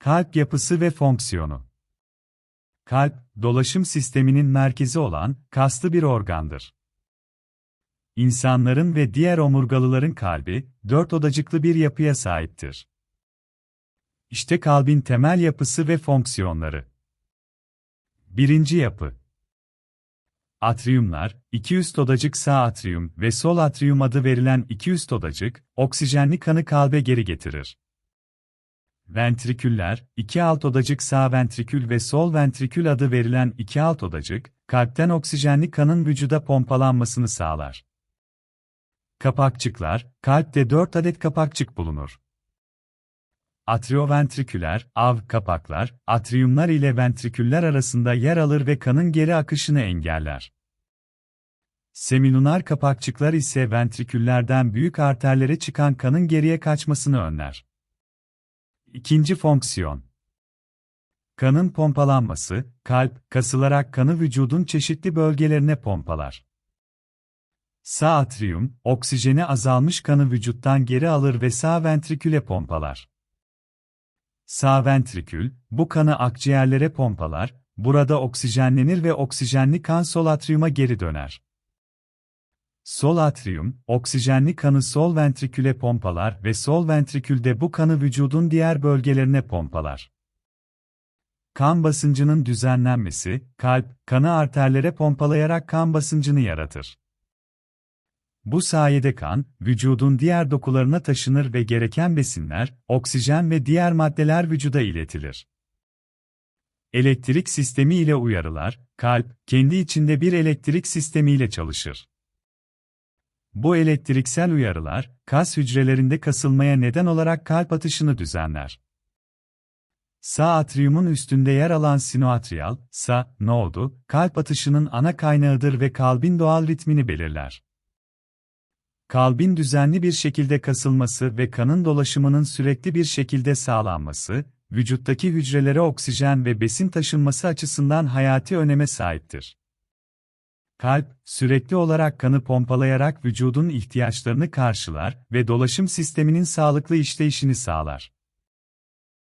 Kalp yapısı ve fonksiyonu. Kalp, dolaşım sisteminin merkezi olan, kaslı bir organdır. İnsanların ve diğer omurgalıların kalbi, dört odacıklı bir yapıya sahiptir. İşte kalbin temel yapısı ve fonksiyonları. Birinci yapı. Atriyumlar, iki üst odacık sağ atriyum ve sol atriyum adı verilen iki üst odacık, oksijenli kanı kalbe geri getirir. Ventriküller, iki alt odacık sağ ventrikül ve sol ventrikül adı verilen iki alt odacık, kalpten oksijenli kanın vücuda pompalanmasını sağlar. Kapakçıklar, kalpte 4 adet kapakçık bulunur. Atrioventriküler, av kapaklar, atriyumlar ile ventriküller arasında yer alır ve kanın geri akışını engeller. Semilunar kapakçıklar ise ventriküllerden büyük arterlere çıkan kanın geriye kaçmasını önler. İkinci fonksiyon. Kanın pompalanması, kalp, kasılarak kanı vücudun çeşitli bölgelerine pompalar. Sağ atriyum, oksijeni azalmış kanı vücuttan geri alır ve sağ ventriküle pompalar. Sağ ventrikül, bu kanı akciğerlere pompalar, burada oksijenlenir ve oksijenli kan sol atriyuma geri döner. Sol atriyum, oksijenli kanı sol ventriküle pompalar ve sol ventrikülde bu kanı vücudun diğer bölgelerine pompalar. Kan basıncının düzenlenmesi, kalp, kanı arterlere pompalayarak kan basıncını yaratır. Bu sayede kan, vücudun diğer dokularına taşınır ve gereken besinler, oksijen ve diğer maddeler vücuda iletilir. Elektrik sistemi ile uyarılar, kalp, kendi içinde bir elektrik sistemi ile çalışır. Bu elektriksel uyarılar, kas hücrelerinde kasılmaya neden olarak kalp atışını düzenler. Sağ atriyumun üstünde yer alan sinoatriyal, sa, nodu, kalp atışının ana kaynağıdır ve kalbin doğal ritmini belirler. Kalbin düzenli bir şekilde kasılması ve kanın dolaşımının sürekli bir şekilde sağlanması, vücuttaki hücrelere oksijen ve besin taşınması açısından hayati öneme sahiptir. Kalp, sürekli olarak kanı pompalayarak vücudun ihtiyaçlarını karşılar ve dolaşım sisteminin sağlıklı işleyişini sağlar.